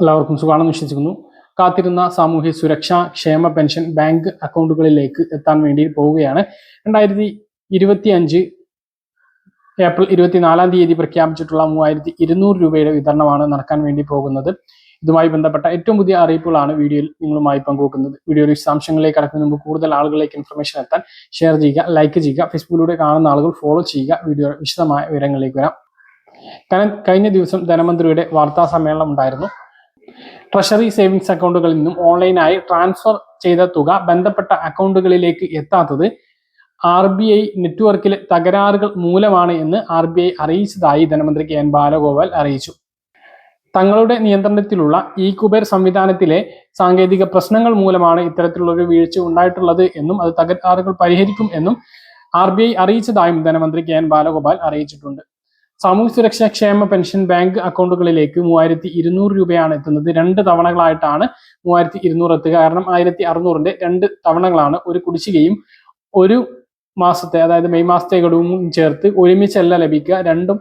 എല്ലാവർക്കും സുഖാണെന്ന് വിശ്വസിക്കുന്നു. കാത്തിരുന്ന സാമൂഹ്യ സുരക്ഷാ ക്ഷേമ പെൻഷൻ ബാങ്ക് അക്കൗണ്ടുകളിലേക്ക് എത്താൻ വേണ്ടി പോവുകയാണ്. രണ്ടായിരത്തി ഇരുപത്തി അഞ്ച് ഏപ്രിൽ ഇരുപത്തിനാലാം തീയതി പ്രഖ്യാപിച്ചിട്ടുള്ള മൂവായിരത്തി ഇരുന്നൂറ് രൂപയുടെ വിതരണമാണ് നടക്കാൻ വേണ്ടി പോകുന്നത്. ഇതുമായി ബന്ധപ്പെട്ട ഏറ്റവും പുതിയ അറിയിപ്പുകളാണ് വീഡിയോയിൽ നിങ്ങളുമായി പങ്കുവെക്കുന്നത്. വീഡിയോയുടെ വിശദാംശങ്ങളിലേക്ക് കടക്കുന്നതിന് മുമ്പ് കൂടുതൽ ആളുകളിലേക്ക് ഇൻഫർമേഷൻ എത്താൻ ഷെയർ ചെയ്യുക ലൈക്ക് ചെയ്യുക ഫേസ്ബുക്കിലൂടെ കാണുന്ന ആളുകൾ ഫോളോ ചെയ്യുക. വീഡിയോ വിശദമായ വിവരങ്ങളിലേക്ക് വരാം. കാരണം കഴിഞ്ഞ ദിവസം ധനമന്ത്രിയുടെ വാർത്താ സമ്മേളനം ഉണ്ടായിരുന്നു. ട്രഷറി സേവിങ്സ് അക്കൗണ്ടുകളിൽ നിന്നും ഓൺലൈനായി ട്രാൻസ്ഫർ ചെയ്ത തുക ബന്ധപ്പെട്ട അക്കൗണ്ടുകളിലേക്ക് എത്താത്തത് ആർ ബി ഐ നെറ്റ്വർക്കിലെ തകരാറുകൾ മൂലമാണ് എന്ന് ആർ ബി ഐ അറിയിച്ചതായി ധനമന്ത്രി കെ എൻ ബാലഗോപാൽ അറിയിച്ചു. തങ്ങളുടെ നിയന്ത്രണത്തിലുള്ള ഇ കുബേർ സംവിധാനത്തിലെ സാങ്കേതിക പ്രശ്നങ്ങൾ മൂലമാണ് ഇത്തരത്തിലുള്ള ഒരു വീഴ്ച ഉണ്ടായിട്ടുള്ളത് എന്നും അത് തകരാറുകൾ പരിഹരിക്കും എന്നും ആർ ബി ഐ അറിയിച്ചതായും ധനമന്ത്രി കെ എൻ ബാലഗോപാൽ അറിയിച്ചിട്ടുണ്ട്. സാമൂഹ്യ സുരക്ഷാ ക്ഷേമ പെൻഷൻ ബാങ്ക് അക്കൗണ്ടുകളിലേക്ക് മൂവായിരത്തി ഇരുന്നൂറ് രൂപയാണ് എത്തുന്നത്. രണ്ട് തവണകളായിട്ടാണ് മൂവായിരത്തി ഇരുന്നൂറ് എത്തുക. കാരണം ആയിരത്തി അറുന്നൂറിന്റെ രണ്ട് തവണകളാണ് ഒരു കുടിശ്ശികയും ഒരു മാസത്തെ അതായത് മെയ് മാസത്തെ ഗഡുവും ചേർത്ത് ഒരുമിച്ചല്ല ലഭിക്കുക. രണ്ടും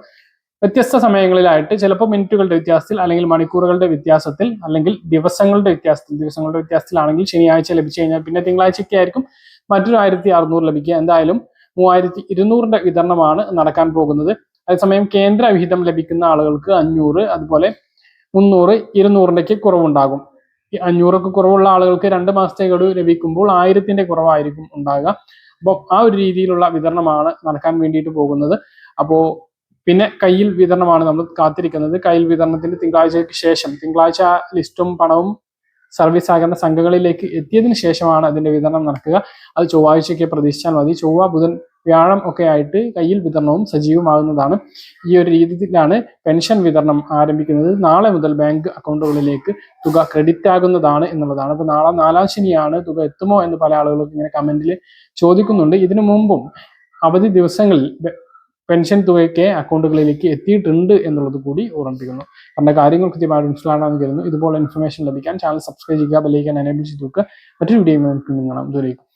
വ്യത്യസ്ത സമയങ്ങളിലായിട്ട് ചിലപ്പോൾ മിനിറ്റുകളുടെ വ്യത്യാസത്തിൽ അല്ലെങ്കിൽ മണിക്കൂറുകളുടെ വ്യത്യാസത്തിൽ അല്ലെങ്കിൽ ദിവസങ്ങളുടെ വ്യത്യാസത്തിൽ ദിവസങ്ങളുടെ വ്യത്യാസത്തിലാണെങ്കിൽ ശനിയാഴ്ച ലഭിച്ചു കഴിഞ്ഞാൽ പിന്നെ തിങ്കളാഴ്ചയ്ക്ക് ആയിരിക്കും മറ്റൊരു ആയിരത്തി അറുന്നൂറ് ലഭിക്കുക. എന്തായാലും മൂവായിരത്തി ഇരുന്നൂറിന്റെ വിതരണമാണ് നടക്കാൻ പോകുന്നത്. അതേസമയം കേന്ദ്ര വിഹിതം ലഭിക്കുന്ന ആളുകൾക്ക് അഞ്ഞൂറ് അതുപോലെ മുന്നൂറ് ഇരുന്നൂറിന്റെക്ക് കുറവുണ്ടാകും. അഞ്ഞൂറൊക്കെ കുറവുള്ള ആളുകൾക്ക് രണ്ട് മാസത്തെ ഗഡു ലഭിക്കുമ്പോൾ ആയിരത്തിന്റെ കുറവായിരിക്കും ഉണ്ടാകുക. അപ്പോൾ ആ ഒരു രീതിയിലുള്ള വിതരണമാണ് നടക്കാൻ വേണ്ടിയിട്ട് പോകുന്നത്. അപ്പോൾ പിന്നെ കയ്യിൽ വിതരണമാണ് നമ്മൾ കാത്തിരിക്കുന്നത്. കയ്യിൽ വിതരണത്തിന്റെ തിങ്കളാഴ്ചയ്ക്ക് ശേഷം തിങ്കളാഴ്ച ലിസ്റ്റും പണവും സർവീസ് സഹകരണ സംഘങ്ങളിലേക്ക് എത്തിയതിനു ശേഷമാണ് അതിന്റെ വിതരണം നടക്കുക. അത് ചൊവ്വാഴ്ചയ്ക്ക് പ്രതീക്ഷിച്ചാൽ മതി. ചൊവ്വ ബുധൻ വ്യാഴം ഒക്കെ ആയിട്ട് കയ്യിൽ വിതരണവും സജീവമാകുന്നതാണ്. ഈ ഒരു രീതിയിലാണ് പെൻഷൻ വിതരണം ആരംഭിക്കുന്നത്. നാളെ മുതൽ ബാങ്ക് അക്കൗണ്ടുകളിലേക്ക് തുക ക്രെഡിറ്റ് ആകുന്നതാണ് എന്നുള്ളതാണ്. അപ്പൊ നാളെ നാലാം ശനിയാണ് തുക എത്തുമോ എന്ന് പല ആളുകളും ഇങ്ങനെ കമന്റിൽ ചോദിക്കുന്നുണ്ട്. ഇതിനു മുമ്പും അവധി ദിവസങ്ങളിൽ പെൻഷൻ തുകയ്ക്ക് അക്കൗണ്ടുകളിലേക്ക് എത്തിയിട്ടുണ്ട് എന്നുള്ളത് കൂടി ഓർമ്മിപ്പിക്കുന്നു. കാരണം കാര്യങ്ങൾ കൃത്യമായിട്ട് മനസ്സിലാണെന്ന് കരുതുന്നു. ഇതുപോലെ ഇൻഫർമേഷൻ ലഭിക്കാൻ ചാനൽ സബ്സ്ക്രൈബ് ചെയ്യുക ബെല്ലൈക്കാൻ എനേബിൾ ചെയ്ത് വെക്കുക. മറ്റൊരു വീഡിയോ കാണാം. ദൂരേക്കും